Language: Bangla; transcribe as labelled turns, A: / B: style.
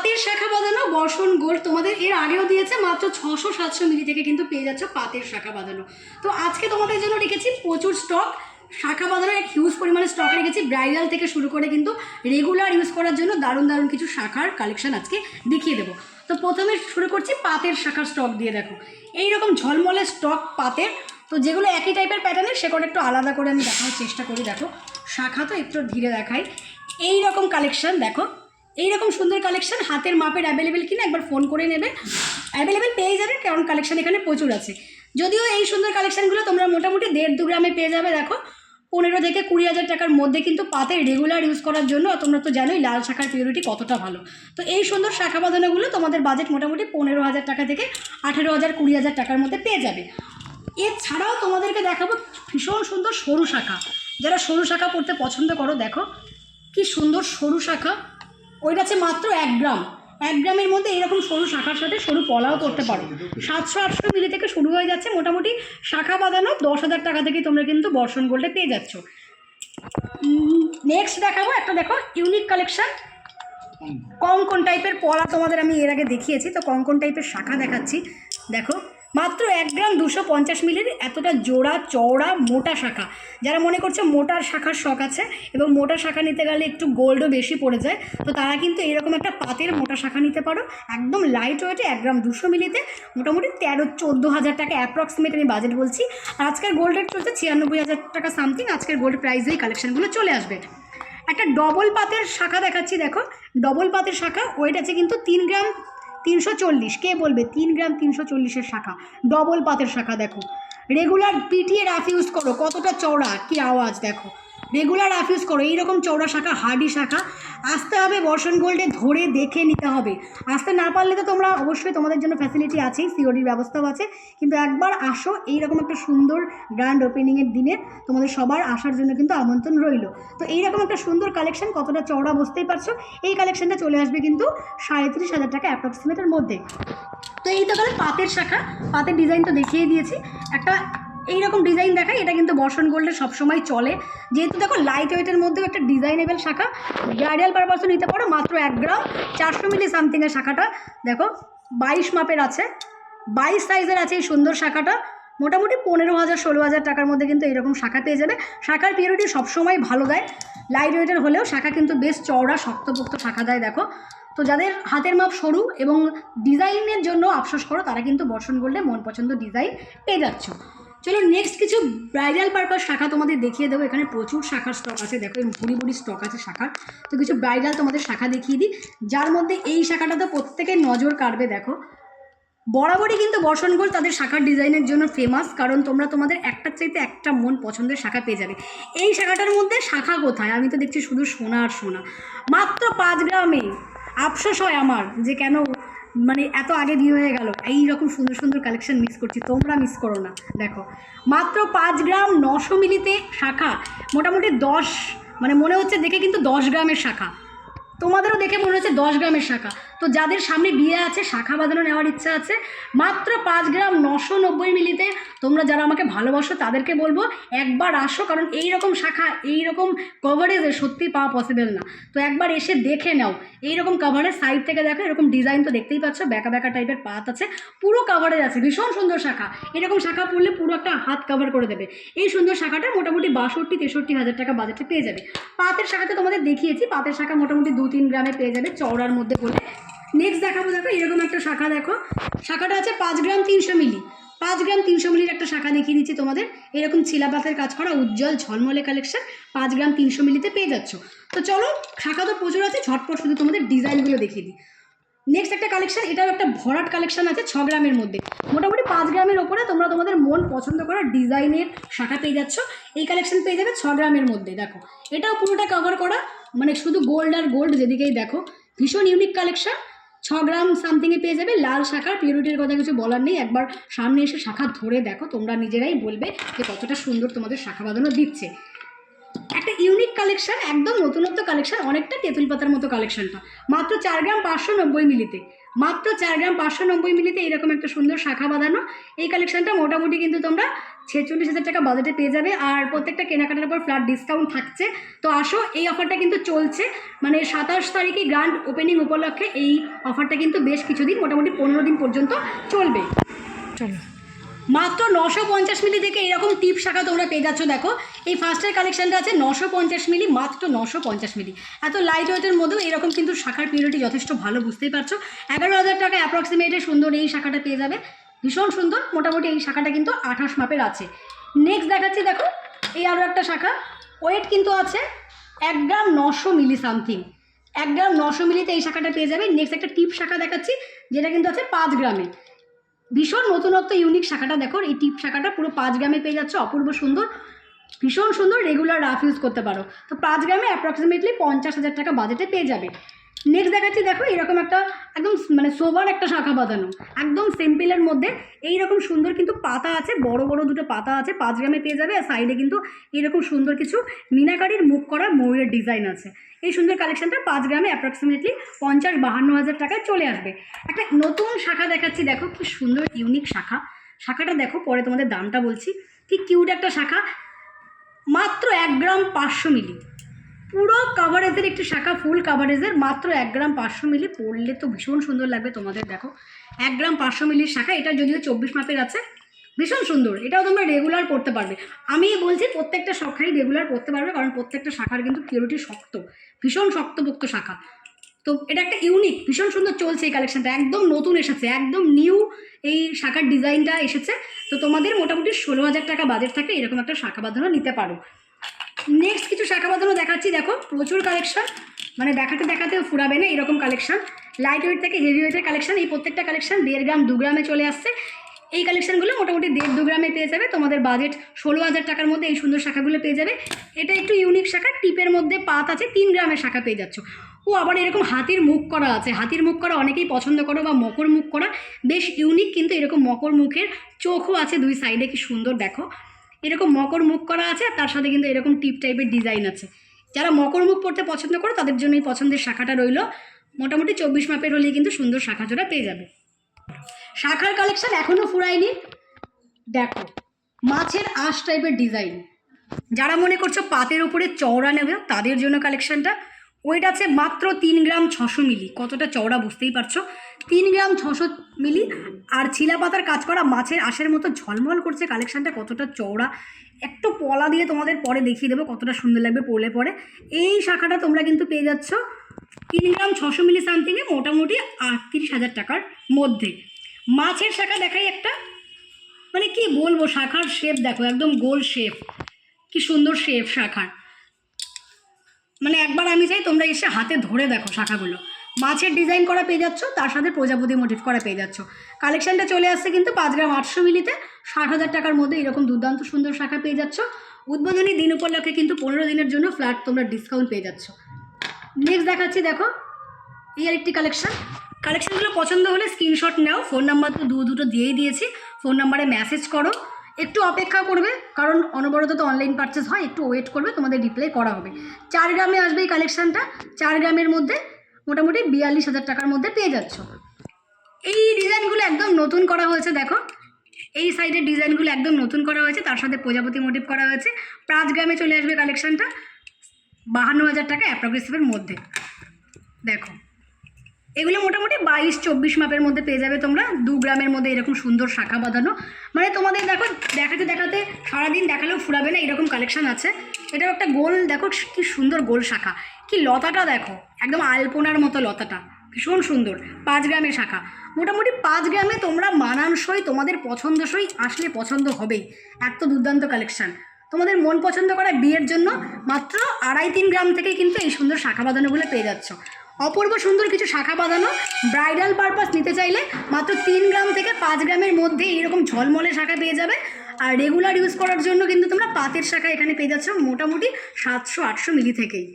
A: পাতের শাখা বাঁধানো বর্ষণ গোল্ড তোমাদের এর আগেও দিয়েছে, মাত্র ছশো সাতশো মিলি থেকে কিন্তু পেয়ে যাচ্ছ পাতের শাখা বাঁধানো। তো আজকে তোমাদের জন্য রেখেছি প্রচুর স্টক শাখা বাঁধানোর এক হিউজ পরিমাণে স্টক রেখেছি। ব্রাইডাল থেকে শুরু করে কিন্তু রেগুলার ইউজ করার জন্য দারুণ দারুণ কিছু শাখার কালেকশন আজকে দেখিয়ে দেবো। তো প্রথমে শুরু করছি পাতের শাখার স্টক দিয়ে দেখো। এইরকম ঝলমলে স্টক পাতের, তো যেগুলো একই টাইপের প্যাটার্নের সেগুলো একটু আলাদা করে আমি দেখানোর চেষ্টা করি। দেখো, শাখা তো একটু ধীরে দেখাই। এই রকম কালেকশন দেখো এইরকম সুন্দর কালেকশন হাতের মাপের অ্যাভেলেবেল কিনা একবার ফোন করে নেবে। অ্যাভেলেবেল পেয়ে যাবে, কারণ কালেকশন এখানে প্রচুর আছে। যদিও এই সুন্দর কালেকশনগুলো তোমরা মোটামুটি দেড় দু গ্রামে পেয়ে যাবে, দেখো। পনেরো থেকে কুড়ি হাজার টাকার মধ্যে কিন্তু পাতে রেগুলার ইউজ করার জন্য তোমরা তো জানোই লাল শাখার পিউরিটি কতটা ভালো। তো এই সুন্দর শাখা বাঁধানোগুলো তোমাদের বাজেট মোটামুটি পনেরো হাজার টাকা থেকে আঠেরো হাজার, কুড়ি হাজার টাকার মধ্যে পেয়ে যাবে। এছাড়াও তোমাদেরকে দেখাবো ভীষণ সুন্দর সরু শাখা। যারা সরু শাখা পড়তে পছন্দ করো, দেখো, কি সুন্দর সরু শাখা। ওইটা আছে মাত্র এক গ্রাম। এক গ্রামের মধ্যে এরকম সরু শাখার সাথে সরু পলাও করতে পারো। সাতশো, আটশো মিলি থেকে শুরু হয়ে যাচ্ছে মোটামুটি শাখা বাঁধানো। দশ হাজার টাকা থেকে তোমরা কিন্তু বর্ষণ গোল্ডে পেয়ে যাচ্ছ। নেক্সট দেখাবো একটা দেখো ইউনিক কালেকশন কঙ্কন টাইপের পলা তোমাদের আমি এর আগে দেখিয়েছি। তো কঙ্কন টাইপের শাখা দেখাচ্ছি। দেখো মাত্র এক গ্রাম দুশো পঞ্চাশ মিলির এতটা জোড়া, চওড়া, মোটা শাখা। যারা মনে করছে মোটার শাখার শখ আছে এবং মোটা শাখা নিতে গেলে একটু গোল্ডও বেশি পড়ে যায়, তো তারা কিন্তু এরকম একটা পাতের মোটা শাখা নিতে পারো। একদম লাইট ওয়েটে এক গ্রাম দুশো মিলিতে মোটামুটি তেরো, চোদ্দ হাজার টাকা অ্যাপ্রক্সিমেট আমি বাজেট বলছি। আর আজকের গোল্ড রেট চলছে ছিয়ানব্বই হাজার টাকা সামথিং আজকের গোল্ড প্রাইসেই কালেকশনগুলো চলে আসবে। একটা ডবল পাতের শাখা দেখাচ্ছি দেখো। ডবল পাতের শাখা ওয়েট আছে কিন্তু তিন গ্রাম তিনশো চল্লিশ। কে বলবে? তিন গ্রাম তিনশো চল্লিশের শাখা। ডবল পাতের শাখা, দেখো। রেগুলার পিটিয়ে রাফ ইউজ করো। কতটা চওড়া, কি আওয়াজ, দেখো। রেগুলার রাফ ইউজ করো। এইরকম চওড়া শাখা হার্ডি শাখা। আসতে হবে বর্ষণ গোল্ডে ধরে দেখে নিতে হবে। আসতে না পারলে তো তোমরা অবশ্যই তোমাদের জন্য ফ্যাসিলিটি আছেই সিওডির ব্যবস্থাও আছে। কিন্তু একবার আসো, এইরকম একটা সুন্দর গ্র্যান্ড ওপেনিংয়ের দিনে তোমাদের সবার আসার জন্য কিন্তু আমন্ত্রণ রইল। তো এইরকম একটা সুন্দর কালেকশন কতটা চওড়া বুঝতেই পারছ? এই কালেকশনটা চলে আসবে কিন্তু সাঁত্রিশ হাজার টাকা অ্যাপ্রক্সিমেটের মধ্যে। তো এই তো গেলে পাতের শাখা, পাতের ডিজাইন তো দেখিয়ে দিয়েছি। একটা এইরকম ডিজাইন দেখাই এটা কিন্তু বর্ষণ গোল্ডে সবসময় চলে। যেহেতু দেখো লাইট ওয়েটের মধ্যেও একটা ডিজাইনেবল শাখা ব্রাইডাল পারপাসও নিতে পারো, মাত্র এক গ্রাম, চারশো মিলি সামথিংয়ের শাখাটা। দেখো, বাইশ মাপের আছে, বাইশ সাইজের আছে এই সুন্দর শাখাটা। মোটামুটি পনেরো হাজার, ষোলো হাজার টাকার মধ্যে কিন্তু এরকম শাখা পেয়ে যাবে। শাখার পিউরিটি সবসময় ভালো দেয়। লাইট ওয়েটের হলেও শাখা কিন্তু বেশ চওড়া, শক্তপোক্ত শাখা দেয়, দেখো। তো যাদের হাতের মাপ সরু এবং ডিজাইনের জন্য আফসোস করো, তারা কিন্তু বর্ষণ গোল্ডে মন পছন্দ ডিজাইন পেয়ে যাচ্ছ। চলো নেক্সট কিছু ব্রাইডাল পারপাস শাখা তোমাদের দেখিয়ে দেবো। এখানে প্রচুর শাখার স্টক আছে। দেখো ভুড়ি ভুড়ি স্টক আছে শাখার। তো কিছু ব্রাইডাল তোমাদের শাখা দেখিয়ে দিই। যার মধ্যে এই শাখাটা তো প্রত্যেকের নজর কাড়বে, দেখো। বরাবরই কিন্তু গোল্ড তাদের শাখার ডিজাইনের জন্য ফেমাস কারণ তোমরা তোমাদের একটার চাইতে একটা মন পছন্দের শাখা পেয়ে যাবে। এই শাখাটার মধ্যে শাখা কোথায়? আমি তো দেখছি শুধু সোনা আর সোনা। মাত্র পাঁচ গ্রামে, আফসোস হয় আমার যে কেন মানে এত আগে দিয়ে হয়ে গেল এই রকম সুন্দর সুন্দর কালেকশন মিস করছি, তোমরা মিস করো না। দেখো, মাত্র পাঁচ গ্রাম নশো মিলিতে শাখা, মোটামুটি দশ মানে মনে হচ্ছে দেখে কিন্তু দশ গ্রামের শাখা। তোমাদেরও দেখে মনে হচ্ছে দশ গ্রামের শাখা। তো যাদের সামনে বিয়ে আছে, শাখা বাঁধানো নেওয়ার ইচ্ছা আছে, মাত্র পাঁচ গ্রাম নশো নব্বই মিলিতে তোমরা যারা আমাকে ভালোবাসো তাদেরকে বলব, একবার আসো, কারণ এই রকম শাখা এই রকম কভারেজে সত্যি পাওয়া পসিবল না। তো একবার এসে দেখে নাও এই রকম কাভারেজ সাইড থেকে দেখো, এরকম ডিজাইন তো দেখতেই পাচ্ছ ব্যাকা ব্যাকা টাইপের পাত আছে, পুরো কাভারেজ আছে, ভীষণ সুন্দর শাখা। এরকম শাখা পড়লে পুরো একটা হাত কভার করে দেবে। এই সুন্দর শাখাটা মোটামুটি বাষট্টি, তেষট্টি হাজার টাকা বাজেটে পেয়ে যাবে। পাতের শাখাতে তোমাদের দেখিয়েছি, পাতের শাখা মোটামুটি দু তিন গ্রামে পেয়ে যাবে, চওড়ার মধ্যে বলে নেক্সট দেখাবো দেখো, এরকম একটা শাখা দেখো। শাখাটা আছে পাঁচ গ্রাম তিনশো মিলি। পাঁচ গ্রাম তিনশো মিলির একটা শাখা দেখিয়ে দিচ্ছি তোমাদের। এরকম ছিলাপাতের কাজ করা, উজ্জ্বল ঝলমলে কালেকশন পাঁচ গ্রাম তিনশো মিলিতে পেয়ে যাচ্ছ। তো চলো, শাখা তো প্রচুর আছে, ঝটপট শুধু তোমাদের ডিজাইনগুলো দেখিয়ে দিই। নেক্সট একটা কালেকশন এটাও একটা ভরাট কালেকশন আছে ছ গ্রামের মধ্যে। মোটামুটি পাঁচ গ্রামের ওপরে তোমরা তোমাদের মন পছন্দ করা ডিজাইনের শাখা পেয়ে যাচ্ছ। এই কালেকশন পেয়ে যাবে ছ গ্রামের মধ্যে, দেখো। এটাও পুরোটা কভার করা মানে শুধু গোল্ড আর গোল্ড যেদিকেই দেখো। ভীষণ ইউনিক কালেকশন ছ গ্রাম সামথিংয়ে পেয়ে যাবে, লাল শাখার পিউরিটির কথা কিছু বলার নেই। একবার সামনে এসে শাখা ধরে দেখো, তোমরা নিজেরাই বলবে যে কতটা সুন্দর তোমাদের শাখা বাঁধানো দিচ্ছে। একটা ইউনিক কালেকশন একদম নতুনত্ব কালেকশন অনেকটা তেঁতুল পাতার মতো কালেকশনটা মাত্র চার গ্রাম পাঁচশো নব্বই মিলিতে। মাত্র চার গ্রাম পাঁচশো নব্বই মিলিতে এরকম একটা সুন্দর শাখা বাঁধানো। এই কালেকশনটা মোটামুটি কিন্তু তোমরা ছেচল্লিশ হাজার টাকা বাজেটে পেয়ে যাবে। আর প্রত্যেকটা কেনাকাটার উপর ফ্ল্যাট ডিসকাউন্ট থাকছে। তো আসো, এই অফারটা কিন্তু চলছে। মানে সাতাশ তারিখে গ্র্যান্ড ওপেনিং উপলক্ষে এই অফারটা কিন্তু বেশ কিছুদিন, মোটামুটি পনেরো দিন পর্যন্ত চলবে। চলো। মাত্র নশো পঞ্চাশ মিলি থেকে এরকম টিপ শাখা তোমরা পেয়ে যাচ্ছ, দেখো। এই ফার্স্টের কালেকশনটা আছে নশো পঞ্চাশ মিলি, মাত্র নশো পঞ্চাশ মিলি। এত লাইট ওয়েটের মধ্যেও এরকম কিন্তু শাখার পিউরিটি যথেষ্ট ভালো, বুঝতেই পারছ? এগারো হাজার টাকা অ্যাপ্রক্সিমেটে সুন্দর এই শাখাটা পেয়ে যাবে। ভীষণ সুন্দর, মোটামুটি এই শাখাটা কিন্তু আঠাশ মাপের আছে। নেক্সট দেখাচ্ছি, দেখো, এই আরও একটা শাখা। ওয়েট কিন্তু আছে এক গ্রাম নশো মিলি সামথিং এক গ্রাম নশো মিলিতে এই শাখাটা পেয়ে যাবে। নেক্সট একটা টিপ শাখা দেখাচ্ছি, যেটা কিন্তু আছে পাঁচ গ্রামে। ভীষণ নতুনত্ব ইউনিক শাখাটা দেখো, এই টিপ শাখাটা পুরো পাঁচ গ্রামে পেয়ে যাচ্ছে, অপূর্ব সুন্দর, ভীষণ সুন্দর রেগুলার রাফ ইউজ করতে পারো। তো পাঁচ গ্রামে অ্যাপ্রক্সিমেটলি পঞ্চাশ হাজার টাকা বাজেটে পেয়ে যাবে। নেক্সট দেখাচ্ছি, দেখো এরকম একটা একদম মানে সোবার একটা শাখা বাঁধানো। একদম সিম্পলের মধ্যে এইরকম সুন্দর কিন্তু পাতা আছে, বড় বড় দুটো পাতা আছে, পাঁচ গ্রামে পেয়ে যাবে আর সাইডে কিন্তু এরকম সুন্দর কিছু মিনাকারির মুখ করা ময়ূরের ডিজাইন আছে। এই সুন্দর কালেকশনটা পাঁচ গ্রামে অ্যাপ্রক্সিমেটলি পঞ্চাশ বাহান্ন হাজার টাকায় চলে আসবে। একটা নতুন শাখা দেখাচ্ছি, দেখো কি সুন্দর ইউনিক শাখা। শাখাটা দেখো, পরে তোমাদের দামটা বলছি। কি কিউট একটা শাখা। মাত্র এক গ্রাম পাঁচশো মিলি। পুরো কাভারেজের একটি শাখা ফুল কাভারেজের মাত্র এক গ্রাম পাঁচশো মিলি পড়লে তো ভীষণ সুন্দর লাগবে তোমাদের, দেখো। এক গ্রাম পাঁচশো মিলির শাখা, এটা যদিও চব্বিশ মাপের আছে, ভীষণ সুন্দর, এটাও তোমরা রেগুলার পড়তে পারবে। আমি বলছি প্রত্যেকটা শাখাই রেগুলার পড়তে পারবে, কারণ প্রত্যেকটা শাখার কিন্তু পিওরিটি শক্ত, ভীষণ শক্তপোক্ত শাখা। তো এটা একটা ইউনিক ভীষণ সুন্দর চলছে এই কালেকশানটা একদম নতুন এসেছে, একদম নিউ এই শাখার ডিজাইনটা এসেছে। তো তোমাদের মোটামুটি ষোলো হাজার টাকা বাজেট থাকে, এরকম একটা শাখা বাঁধানো নিতে পারো। নেক্সট কিছু শাখা বাঁধানো দেখাচ্ছি, দেখো, প্রচুর কালেকশন মানে দেখাতে দেখাতেও ফুরাবে না এরকম কালেকশন লাইট ওয়েট থেকে হেভি ওয়েটের কালেকশন এই প্রত্যেকটা কালেকশন দেড় গ্রাম দু গ্রামে চলে আসছে। এই কালেকশনগুলো মোটামুটি দেড় দু গ্রামে পেয়ে যাবে। তোমাদের বাজেট ষোলো হাজার টাকার মধ্যে এই সুন্দর শাখাগুলো পেয়ে যাবে। এটা একটু ইউনিক শাখা, টিপের মধ্যে পাত আছে, তিন গ্রামের শাখা পেয়ে যাচ্ছ। ও আবার এরকম হাতির মুখ করা আছে। হাতির মুখ করা অনেকেই পছন্দ করো বা মকর মুখ করা। বেশ ইউনিক কিন্তু এরকম মকর মুখের চোখও আছে দুই সাইডে কি সুন্দর দেখো। এরকম মকর মুখ করা আছে আর তার সাথে কিন্তু এরকম টিপ টাইপের ডিজাইন আছে। যারা মকর মুখ পড়তে পছন্দ করো, তাদের জন্য এই পছন্দের শাখাটা রইল। মোটামুটি চব্বিশ মাপের হলেই কিন্তু সুন্দর শাখা জোড়া পেয়ে যাবে। শাখার কালেকশন এখনও ফুরায়নি। দেখো, মাছের আঁশ টাইপের ডিজাইন। যারা মনে করছ পাতের উপরে চওড়া নেবে, তাদের জন্য কালেকশনটা ওয়েট আছে মাত্র তিন গ্রাম ছশো মিলি। কতটা চওড়া বুঝতেই পারছ? তিন গ্রাম ছশো মিলি, আর ছিলা পাতার কাজ করা মাছের আশের মতো ঝলমল করছে কালেকশানটা কতটা চওড়া। একটু পলা দিয়ে তোমাদের পরে দেখিয়ে দেবো কতটা সুন্দর লাগবে পড়লে পরে। এই শাখাটা তোমরা কিন্তু পেয়ে যাচ্ছ তিন গ্রাম ছশো মিলি সামথিংয়ে মোটামুটি আটত্রিশ হাজার টাকার মধ্যে। মাছের শাখা দেখাই একটা মানে কি বলব, শাখার শেপ দেখো, একদম গোল শেপ কি সুন্দর শেপ শাখার। মানে একবার আমি চাই তোমরা এসে হাতে ধরে দেখো শাখাগুলো। মাছের ডিজাইন করা পেয়ে যাচ্ছ, তার সাথে প্রজাপতি মোটিভ করা পেয়ে যাচ্ছ। কালেকশনটা চলে আসছে কিন্তু পাঁচ গ্রাম আটশো মিলিতে। ষাট হাজার টাকার মধ্যে এরকম দুর্দান্ত সুন্দর শাখা পেয়ে যাচ্ছ। উদ্বোধনী দিন উপলক্ষে কিন্তু পনেরো দিনের জন্য ফ্ল্যাট তোমরা ডিসকাউন্ট পেয়ে যাচ্ছ। নেক্সট দেখাচ্ছি, দেখো, এই আরেকটি কালেকশন কালেকশনগুলো পছন্দ হলে স্ক্রিনশট নাও ফোন নাম্বার তো দু দুটো দিয়েই দিয়েছি। ফোন নাম্বারে মেসেজ করো। একটু অপেক্ষা করবে, কারণ অনবরত তো অনলাইন পারচেস হয়, একটু ওয়েট করবে, তোমাদের রিপ্লাই করা হবে। চার গ্রামে আসবে এই কালেকশানটা চার গ্রামের মধ্যে মোটামুটি বিয়াল্লিশ হাজার টাকার মধ্যে পেয়ে যাচ্ছ। এই ডিজাইনগুলো একদম নতুন করা হয়েছে, দেখো। এই সাইডের ডিজাইনগুলো একদম নতুন করা হয়েছে, তার সাথে প্রজাপতি মোটিভ করা হয়েছে। গ্রামে চলে আসবে কালেকশানটা, বাহান্ন হাজার টাকা অ্যাপ্রোগ্রেসিভের মধ্যে। দেখো, এগুলো মোটামুটি বাইশ চব্বিশ মাপের মধ্যে পেয়ে যাবে তোমরা। দু গ্রামের মধ্যে এরকম সুন্দর শাখা বাঁধানো। মানে তোমাদের দেখো, দেখাতে দেখাতে সারাদিন দেখালেও ফুরাবে না, এরকম কালেকশান আছে। এটাও একটা গোল, দেখো কি সুন্দর গোল শাখা। কি লতাটা দেখো, একদম আলপনার মতো লতাটা। ভীষণ সুন্দর, পাঁচ গ্রামের শাখা। মোটামুটি পাঁচ গ্রামে তোমরা মানানসই, তোমাদের পছন্দসই আসলে পছন্দ হবেই। এত দুর্দান্ত কালেকশন তোমাদের মন পছন্দ করা বিয়ের জন্য মাত্র আড়াই তিন গ্রাম থেকে কিন্তু এই সুন্দর শাখা বাঁধানোগুলো পেয়ে যাচ্ছ। অপূর্ব সুন্দর কিছু শাখা বাঁধানো ব্রাইডাল পারপাস নিতে চাইলে মাত্র তিন গ্রাম থেকে পাঁচ গ্রামের মধ্যে এরকম ঝলমলে শাখা পেয়ে যাবে। আর রেগুলার ইউজ করার জন্য কিন্তু তোমরা পাতের শাখা এখানে পেয়ে যাচ্ছ মোটামুটি সাতশো আটশো মিলি থেকেই।